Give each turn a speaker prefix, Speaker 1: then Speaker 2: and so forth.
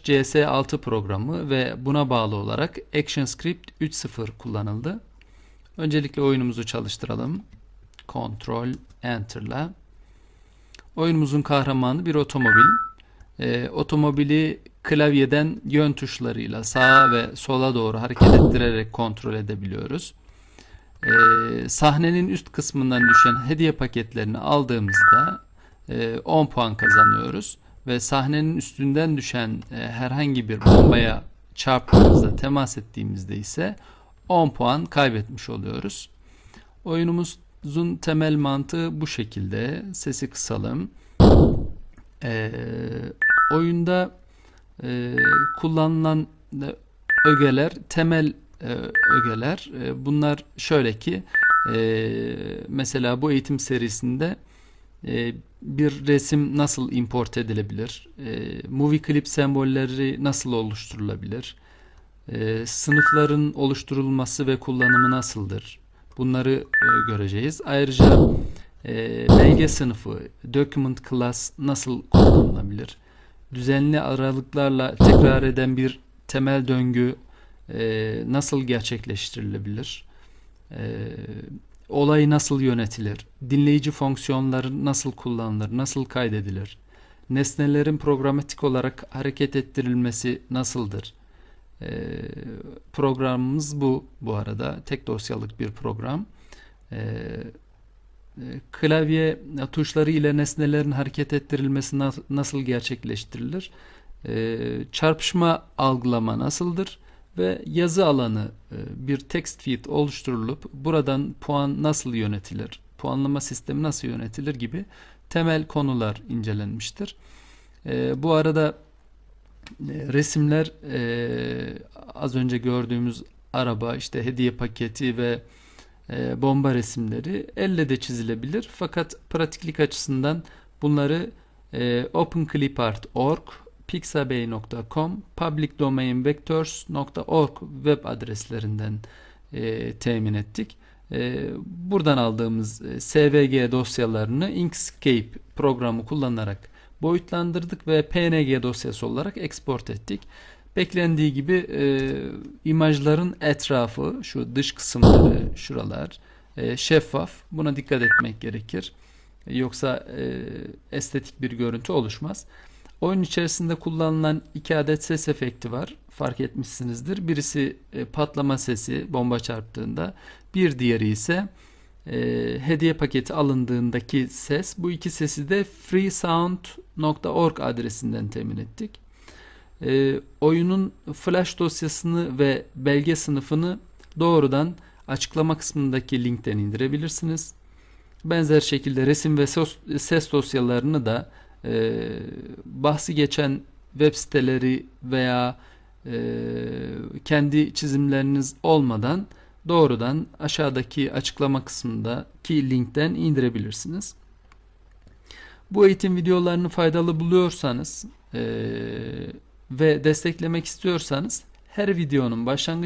Speaker 1: CS6 programı ve buna bağlı olarak ActionScript 3.0 kullanıldı. Öncelikle oyunumuzu çalıştıralım. Ctrl Enter'la. Oyunumuzun kahramanı bir otomobil. Ee, otomobili klavyeden yön tuşlarıyla sağa ve sola doğru hareket ettirerek kontrol edebiliyoruz. Ee, sahnenin üst kısmından düşen hediye paketlerini aldığımızda e, 10 puan kazanıyoruz ve sahnenin üstünden düşen e, herhangi bir bombaya çarptığımızda temas ettiğimizde ise 10 puan kaybetmiş oluyoruz. Oyunumuzun temel mantığı bu şekilde. Sesi kısalım. Ee, oyunda e, kullanılan e, ögeler temel e, ögeler. E, bunlar şöyle ki e, mesela bu eğitim serisinde e, bir resim nasıl import edilebilir? E, movie clip sembolleri nasıl oluşturulabilir? E, sınıfların oluşturulması ve kullanımı nasıldır? Bunları e, göreceğiz. Ayrıca e, belge sınıfı, document class nasıl kullanılabilir? Düzenli aralıklarla tekrar eden bir temel döngü e, nasıl gerçekleştirilebilir? E, olay nasıl yönetilir? Dinleyici fonksiyonları nasıl kullanılır? Nasıl kaydedilir? Nesnelerin programatik olarak hareket ettirilmesi nasıldır? E, programımız bu bu arada. Tek dosyalık bir program. E, e, klavye tuşları ile nesnelerin hareket ettirilmesi nas- nasıl gerçekleştirilir? E, çarpışma algılama nasıldır? Ve yazı alanı e, bir text field oluşturulup buradan puan nasıl yönetilir? Puanlama sistemi nasıl yönetilir gibi temel konular incelenmiştir. E, bu arada e, resimler az önce gördüğümüz araba, işte hediye paketi ve bomba resimleri elle de çizilebilir. Fakat pratiklik açısından bunları openclipart.org, pixabay.com, publicdomainvectors.org web adreslerinden e, temin ettik. E, buradan aldığımız e, SVG dosyalarını Inkscape programı kullanarak boyutlandırdık ve PNG dosyası olarak export ettik. Beklendiği gibi e, imajların etrafı, şu dış kısımları, şuralar e, şeffaf. Buna dikkat etmek gerekir. E, yoksa e, estetik bir görüntü oluşmaz. Oyun içerisinde kullanılan iki adet ses efekti var. Fark etmişsinizdir. Birisi e, patlama sesi bomba çarptığında. Bir diğeri ise e, hediye paketi alındığındaki ses. Bu iki sesi de freesound.org adresinden temin ettik. E, oyunun flash dosyasını ve belge sınıfını doğrudan açıklama kısmındaki linkten indirebilirsiniz. Benzer şekilde resim ve ses, dosyalarını da e, bahsi geçen web siteleri veya e, kendi çizimleriniz olmadan doğrudan aşağıdaki açıklama kısmındaki linkten indirebilirsiniz. Bu eğitim videolarını faydalı buluyorsanız e, ve desteklemek istiyorsanız her videonun başlangıç